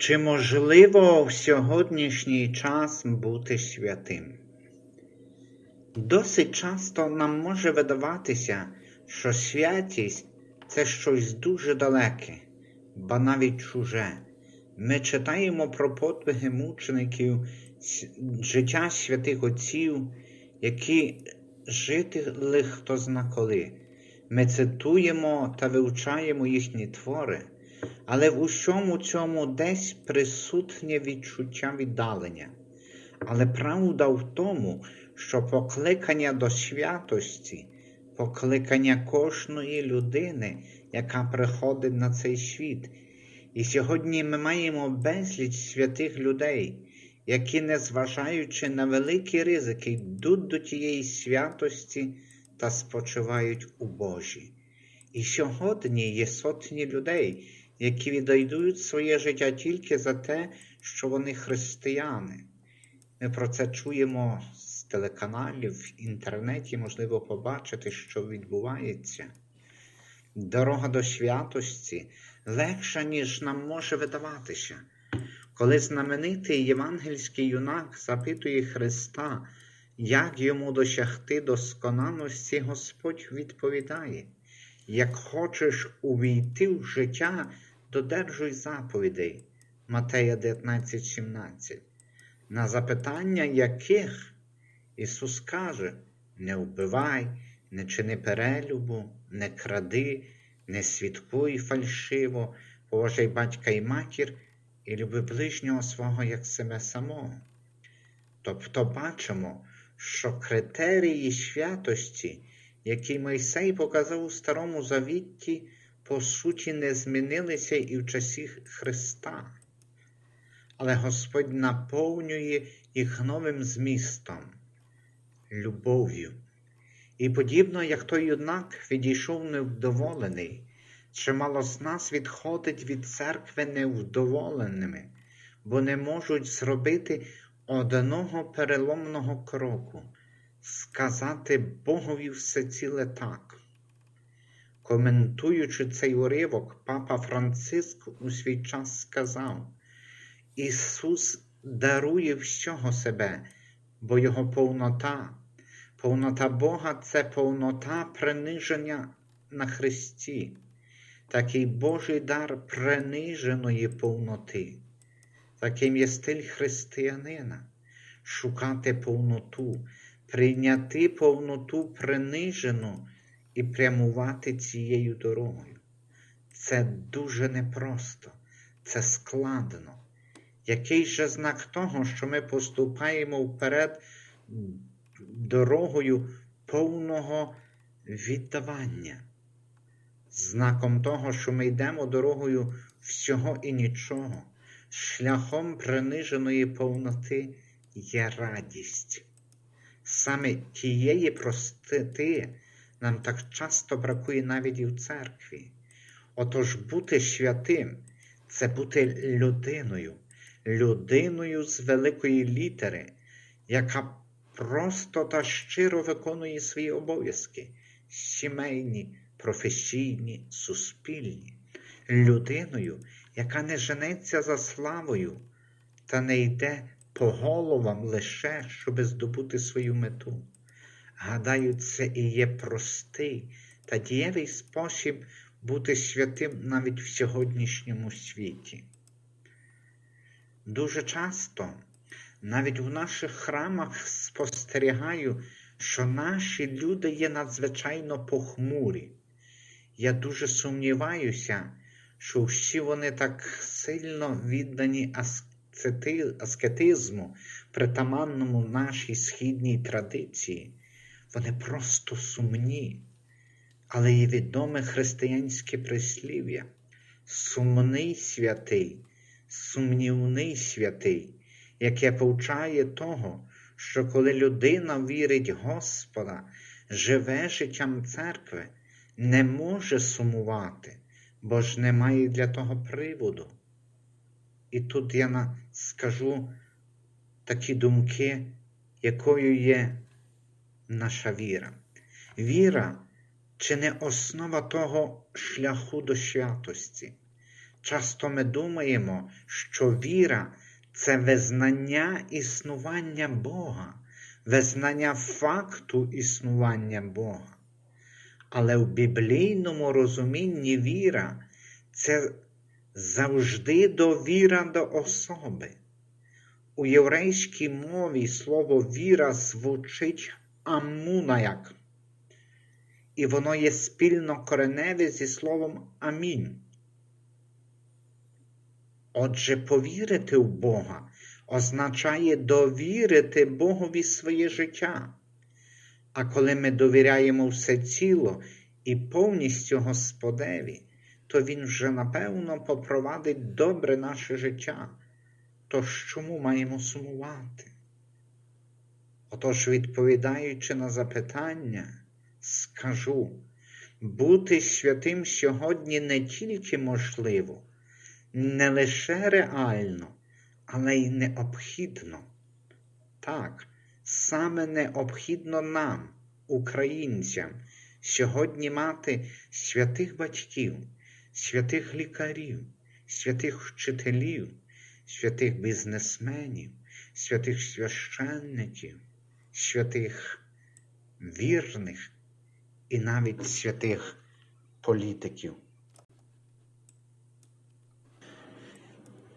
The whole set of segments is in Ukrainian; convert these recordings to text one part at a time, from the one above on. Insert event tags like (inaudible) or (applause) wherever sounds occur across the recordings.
Чи можливо в сьогоднішній час бути святим? Досить часто нам може видаватися, що святість це щось дуже далеке, ба навіть чуже. Ми читаємо про подвиги мучеників, життя святих отців, які жили хто зна коли. Ми цитуємо та вивчаємо їхні твори, але в усьому цьому десь присутнє відчуття віддалення. Але правда в тому, що покликання до святості, покликання кожної людини, яка приходить на цей світ. І сьогодні ми маємо безліч святих людей, які, незважаючи на великі ризики, йдуть до тієї святості та спочивають у Божі. І сьогодні є сотні людей, які віддайдуть своє життя тільки за те, що вони християни. Ми про це чуємо з телеканалів, в інтернеті, можливо, побачити, що відбувається. Дорога до святості легша, ніж нам може видаватися. Коли знаменитий євангельський юнак запитує Христа, як йому досягти досконалості, Господь відповідає: як хочеш увійти в життя, додержуй заповідей. Матея 19,17. На запитання яких Ісус каже: не вбивай, не чини перелюбу, не кради, не свідкуй фальшиво, поважай батька і матір і люби ближнього свого як себе самого. Тобто бачимо, що критерії святості, які Мойсей показав у Старому Завітті, по суті не змінилися і в часі Христа. Але Господь наповнює їх новим змістом, любов'ю. І подібно як той юнак відійшов невдоволений, чимало з нас відходить від церкви невдоволеними, бо не можуть зробити одного переломного кроку, сказати Богові все ціле так. Коментуючи цей уривок, папа Франциск у свій час сказав: Ісус дарує всього себе, бо Його повнота, повнота Бога це повнота приниження на Христі, такий Божий дар приниженої повноти. Таким є стиль християнина шукати повноту, прийняти повноту принижену і прямувати цією дорогою. Це дуже непросто, це складно. Який же знак того, що ми поступаємо вперед дорогою повного віддавання? Знаком того, що ми йдемо дорогою всього і нічого, шляхом приниженої повноти є радість. Саме тієї простоти нам так часто бракує навіть і в церкві. Отож, бути святим це бути людиною, людиною з великої літери, яка просто та щиро виконує свої обов'язки, сімейні, професійні, суспільні, людиною, яка не женеться за славою та не йде по головам лише, щоб здобути свою мету. Гадаю, це і є простий та дієвий спосіб бути святим навіть в сьогоднішньому світі. Дуже часто, навіть в наших храмах спостерігаю, що наші люди є надзвичайно похмурі. Я дуже сумніваюся, що всі вони так сильно віддані аскети- аскетизму, притаманному нашій східній традиції. Вони просто сумні, але є відоме християнське прислів'я. Сумний святий, сумнівний святий, яке повчає того, що коли людина вірить Господа, живе життям церкви, не може сумувати, бо ж немає для того приводу. І тут я скажу такі думки, якою є наша віра. Віра чи не основа того шляху до святості, Часто ми думаємо, що віра це визнання існування Бога, визнання факту існування Бога. Але в біблійному розумінні віра це завжди довіра до особи. У єврейській мові слово віра звучить амунаяк, і воно є спільно кореневе зі словом амінь. Отже, повірити в Бога означає довірити Богові своє життя. А коли ми довіряємо все ціло і повністю Господеві, то Він вже напевно попровадить добре наше життя. Тож чому маємо сумувати? Отож, відповідаючи на запитання, скажу, бути святим сьогодні не тільки можливо, не лише реально, але й необхідно. Так, саме необхідно нам, українцям, сьогодні мати святих батьків, святих лікарів, святих вчителів, святих бізнесменів, святих священників, святих вірних і навіть святих політиків.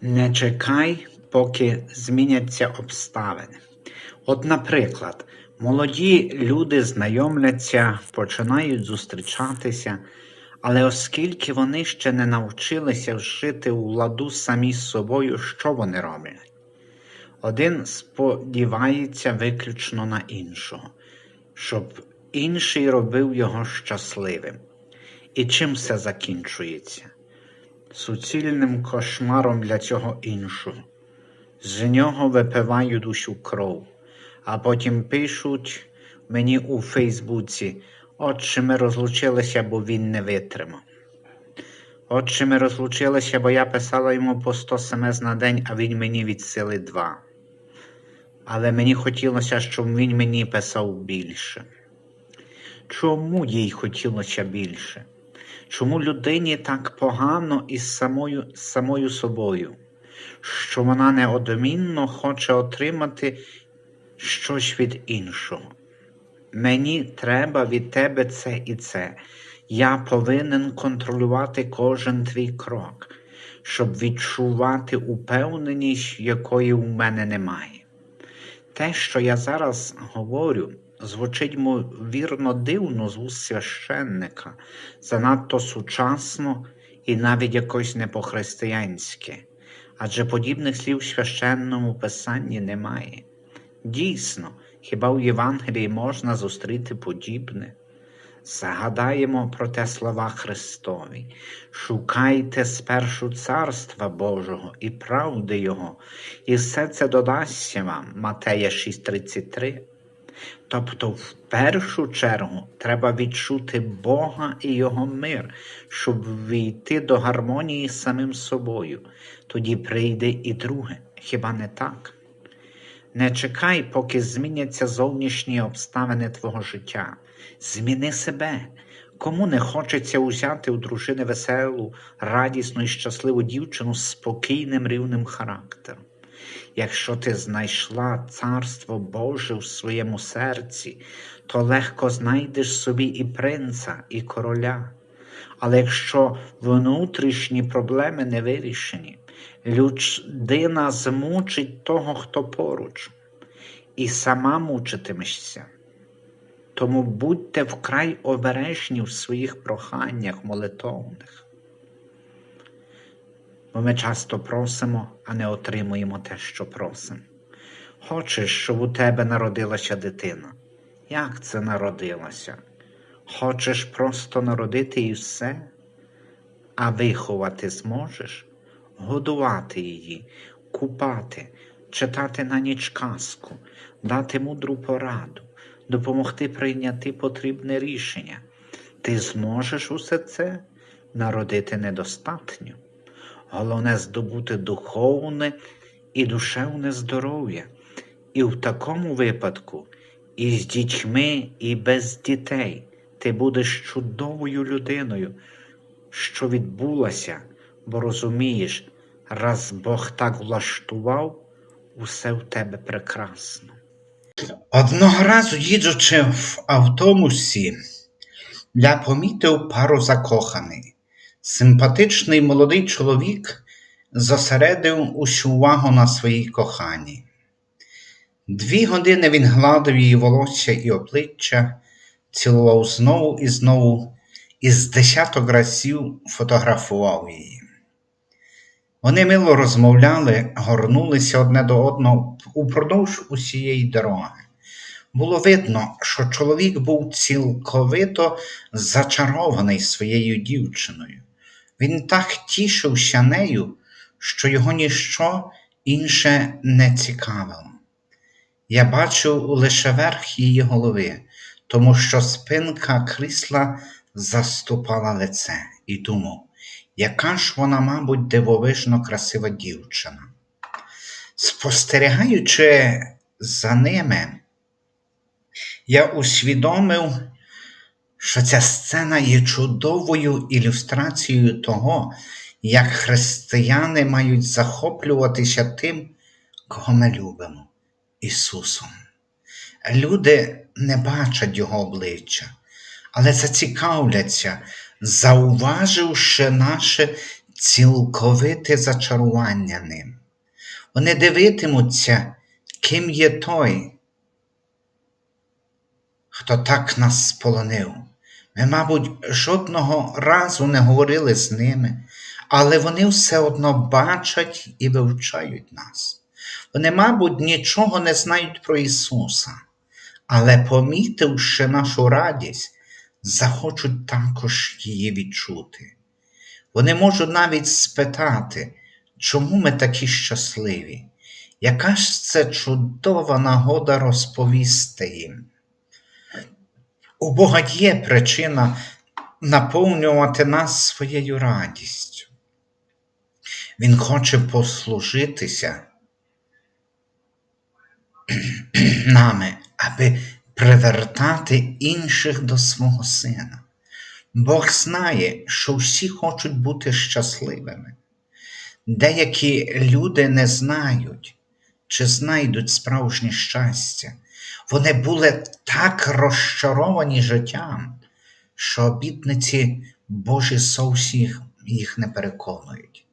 Не чекай, поки зміняться обставини. От, наприклад, молоді люди знайомляться, починають зустрічатися, але оскільки вони ще не навчилися жити у ладу самі з собою, що вони роблять? Один сподівається виключно на іншого, щоб інший робив його щасливим. І чим все закінчується? Суцільним кошмаром для цього іншого. З нього випивають усю кров, а потім пишуть мені у Фейсбуці, отче ми розлучилися, бо він не витримав. Отче ми розлучилися, бо я писала йому по 100 смс на день, а він мені від сили два. Але мені хотілося, щоб він мені писав більше. Чому їй хотілося більше? Чому людині так погано із самою, самою собою, що вона неодмінно хоче отримати щось від іншого? Мені треба від тебе це і це. Я повинен контролювати кожен твій крок, щоб відчувати упевненість, якої у мене немає. Те, що я зараз говорю, звучить вірно дивно з уст священника, занадто сучасно і навіть якось не по-християнськи, адже подібних слів в священному писанні немає. Дійсно, хіба у Євангелії можна зустріти подібне? Загадаємо про те слова Христові, шукайте спершу Царства Божого і правди Його, і все це додасться вам, Матея 6,33. Тобто, в першу чергу, треба відчути Бога і Його мир, щоб війти до гармонії з самим собою. Тоді прийде і друге, хіба не так? Не чекай, поки зміняться зовнішні обставини твого життя. Зміни себе. Кому не хочеться узяти у дружини веселу, радісну і щасливу дівчину з спокійним рівним характером? Якщо ти знайшла Царство Боже в своєму серці, то легко знайдеш собі і принца, і короля. Але якщо внутрішні проблеми не вирішені, людина змучить того, хто поруч, і сама мучитимешся. Тому будьте вкрай обережні в своїх проханнях молитовних. Бо ми часто просимо, а не отримуємо те, що просимо. Хочеш, щоб у тебе народилася дитина? Як це народилася? Хочеш просто народити і все, а виховати зможеш, годувати її, купати, читати на ніч казку, дати мудру пораду, допомогти прийняти потрібне рішення. Ти зможеш усе це народити недостатньо. Головне здобути духовне і душевне здоров'я. І в такому випадку і з дітьми, і без дітей ти будеш чудовою людиною, що відбулася, Бо розумієш, раз Бог так влаштував, усе в тебе прекрасно. Одного разу, їдучи в автобусі, я помітив пару закоханий. Симпатичний молодий чоловік зосередив усю увагу на своїй коханій. Дві години він гладив її волосся і обличчя, цілував знову і знову, і з десяток разів фотографував її. Вони мило розмовляли, горнулися одне до одного упродовж усієї дороги. Було видно, що чоловік був цілковито зачарований своєю дівчиною. Він так тішився нею, що його ніщо інше не цікавило. Я бачив лише верх її голови, тому що спинка крісла заступала лице, і думав, яка ж вона, мабуть, дивовижно красива дівчина. Спостерігаючи за ними, я усвідомив, що ця сцена є чудовою ілюстрацією того, як християни мають захоплюватися тим, кого ми любимо Ісусом. Люди не бачать Його обличчя, але зацікавляться, зауваживши наше цілковите зачарування ним. Вони дивитимуться, ким є той, хто так нас сполонив. Ми, мабуть, жодного разу не говорили з ними, але вони все одно бачать і вивчають нас. Вони, мабуть, нічого не знають про Ісуса, але, помітивши нашу радість, захочуть також її відчути. Вони можуть навіть спитати, чому ми такі щасливі, яка ж це чудова нагода розповісти їм. У Бога є причина наповнювати нас своєю радістю. Він хоче послужитися (clears throat) нами, аби привертати інших до свого сина. Бог знає, що всі хочуть бути щасливими. Деякі люди не знають, чи знайдуть справжнє щастя. Вони були так розчаровані життям, що обітниці Божі зовсім їх не переконують.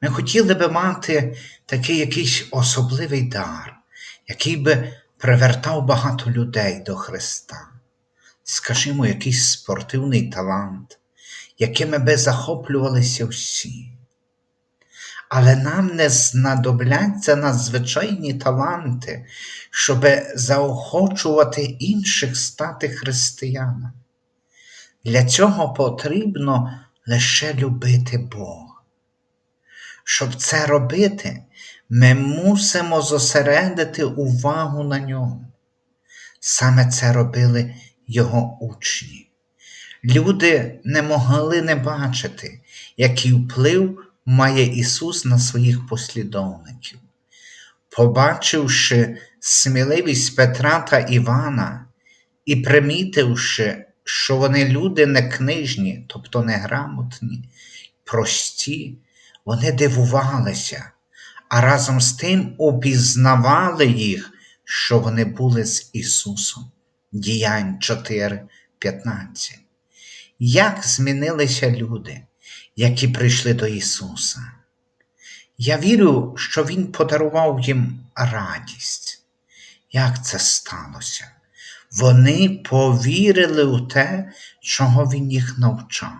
Ми хотіли би мати такий якийсь особливий дар, який би привертав багато людей до Христа. Скажімо, якийсь спортивний талант, якими би захоплювалися всі. Але нам не знадобляться надзвичайні таланти, щоб заохочувати інших стати християнами. Для цього потрібно лише любити Бога. Щоб це робити, ми мусимо зосередити увагу на ньому. Саме це робили його учні. Люди не могли не бачити, який вплив має Ісус на своїх послідовників. Побачивши сміливість Петра та Івана і примітивши, що вони люди не книжні, тобто неграмотні, прості, вони дивувалися, а разом з тим упізнавали їх, що вони були з Ісусом. Діянь 4:15. Як змінилися люди, які прийшли до Ісуса? Я вірю, що Він подарував їм радість. Як це сталося? Вони повірили у те, чого Він їх навчав.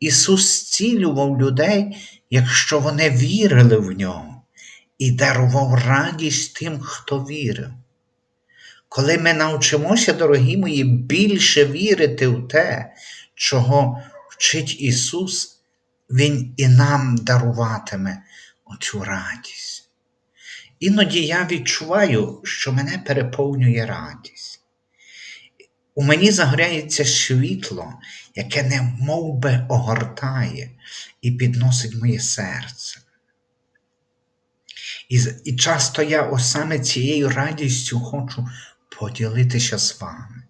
Ісус зцілював людей, якщо вони вірили в нього, і дарував радість тим, хто вірив. Коли ми навчимося, дорогі мої, більше вірити в те, чого вчить Ісус, Він і нам даруватиме оцю радість. Іноді я відчуваю, що мене переповнює радість. У мені загоряється світло, яке не мов би огортає і підносить моє серце. І, і часто я ось саме цією радістю хочу поділитися з вами.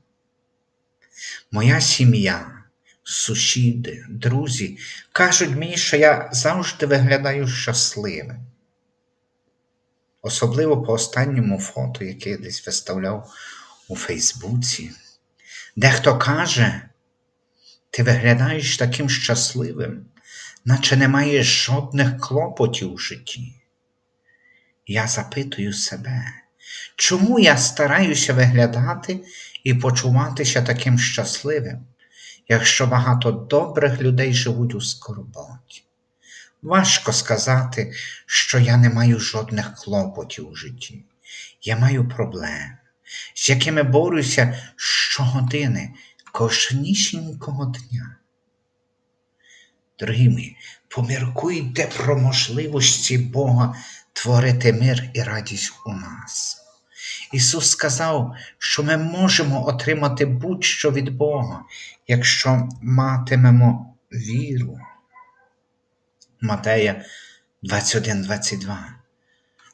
Моя сім'я, сусіди, друзі кажуть мені, що я завжди виглядаю щасливим. Особливо по останньому фото, яке я десь виставляв у Фейсбуці. Дехто каже, ти виглядаєш таким щасливим, наче не маєш жодних клопотів у житті. Я запитую себе, чому я стараюся виглядати і почуватися таким щасливим, якщо багато добрих людей живуть у скорботі? Важко сказати, що я не маю жодних клопотів у житті. Я маю проблем, з якими борюся щогодини, кожнісінького дня. Дорогі мої, поміркуйте про можливості Бога творити мир і радість у нас. Ісус сказав, що ми можемо отримати будь-що від Бога, якщо матимемо віру. Матея 21-22.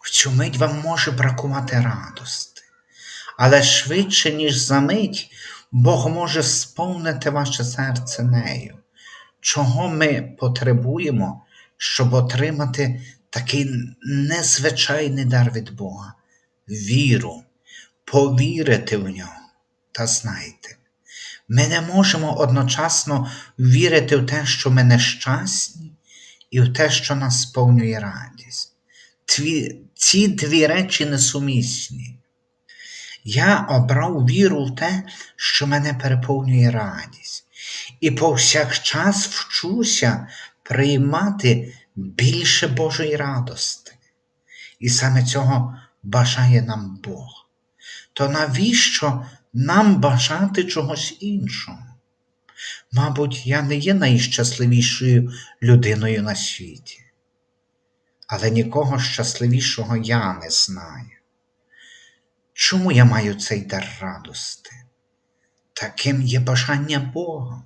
В цю мить вам може бракувати радости, але швидше, ніж за мить, Бог може сповнити ваше серце нею. Чого ми потребуємо, щоб отримати такий незвичайний дар від Бога? Віру, повірити в нього. Та знайте, ми не можемо одночасно вірити в те, що ми нещасні, і в те, що нас сповнює радість. Ці дві речі несумісні. Я обрав віру в те, що мене переповнює радість, і повсякчас вчуся приймати більше Божої радости. І саме цього бажає нам Бог. То навіщо нам бажати чогось іншого? Мабуть, я не є найщасливішою людиною на світі, але нікого щасливішого я не знаю. Чому я маю цей дар радости? Таким є бажання Бога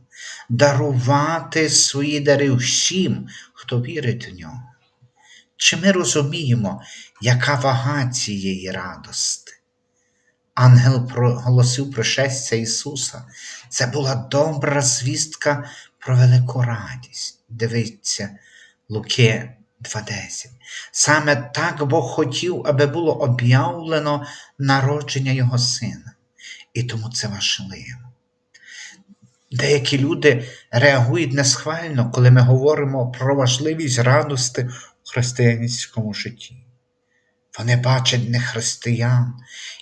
дарувати свої дари всім, хто вірить в нього. Чи ми розуміємо, яка вага цієї радости? Ангел проголосив пришестя Ісуса. Це була добра звістка про велику радість. Дивіться, Луки 2.10. Саме так Бог хотів, аби було об'явлено народження Його Сина. І тому це важливо. Деякі люди реагують несхвально, коли ми говоримо про важливість радости в християнському житті. Вони бачать не християн,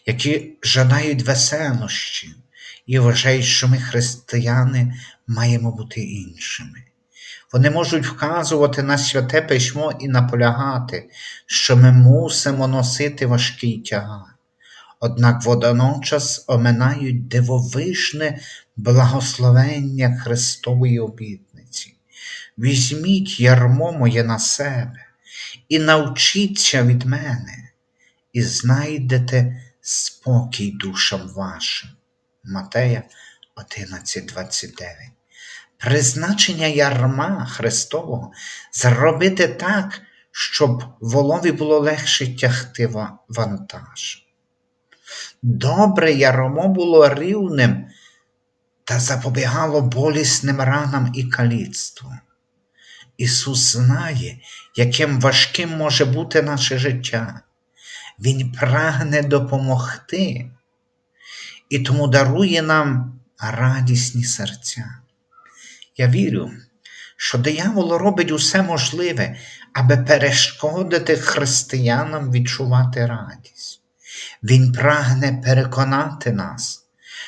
які жадають веселощі, і вважають, що ми, християни, маємо бути іншими. Вони можуть вказувати на святе письмо і наполягати, що ми мусимо носити важкий тягар. Однак водночас оминають дивовижне благословення Христової обітниці. Візьміть ярмо моє на себе і навчіться від мене, і знайдете спокій душам вашим. Матея 11.29 Призначення ярма Христового зробити так, щоб волові було легше тягти вантаж. Добре ярмо було рівним та запобігало болісним ранам і каліцтву. Ісус знає, яким важким може бути наше життя. Він прагне допомогти і тому дарує нам радісні серця. Я вірю, що диявол робить усе можливе, аби перешкодити християнам відчувати радість. Він прагне переконати нас,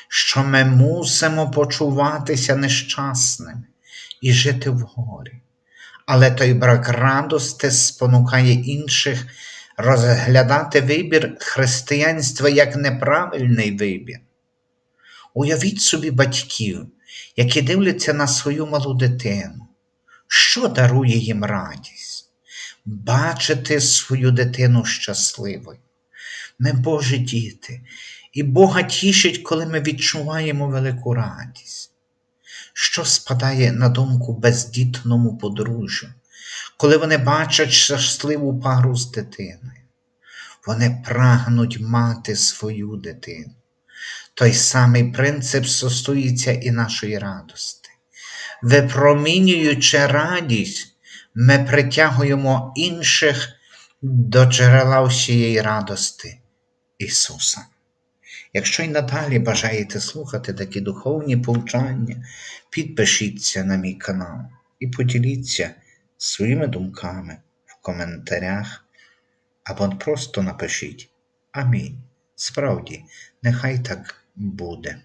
що ми мусимо почуватися нещасними і жити в горі. Але той брак радости спонукає інших розглядати вибір християнства як неправильний вибір. Уявіть собі батьків, які дивляться на свою малу дитину, що дарує їм радість, бачити свою дитину щасливою. Ми Божі діти, і Бога тішить, коли ми відчуваємо велику радість. Що спадає на думку бездітному подружжю, коли вони бачать щасливу пару з дитиною? Вони прагнуть мати свою дитину. Той самий принцип стосується і нашої радости. випромінюючи радість, ми притягуємо інших до джерела всієї радости Ісуса. Якщо й надалі бажаєте слухати такі духовні повчання, підпишіться на мій канал і поділіться своїми думками в коментарях або просто напишіть Амінь. Справді, нехай так буде.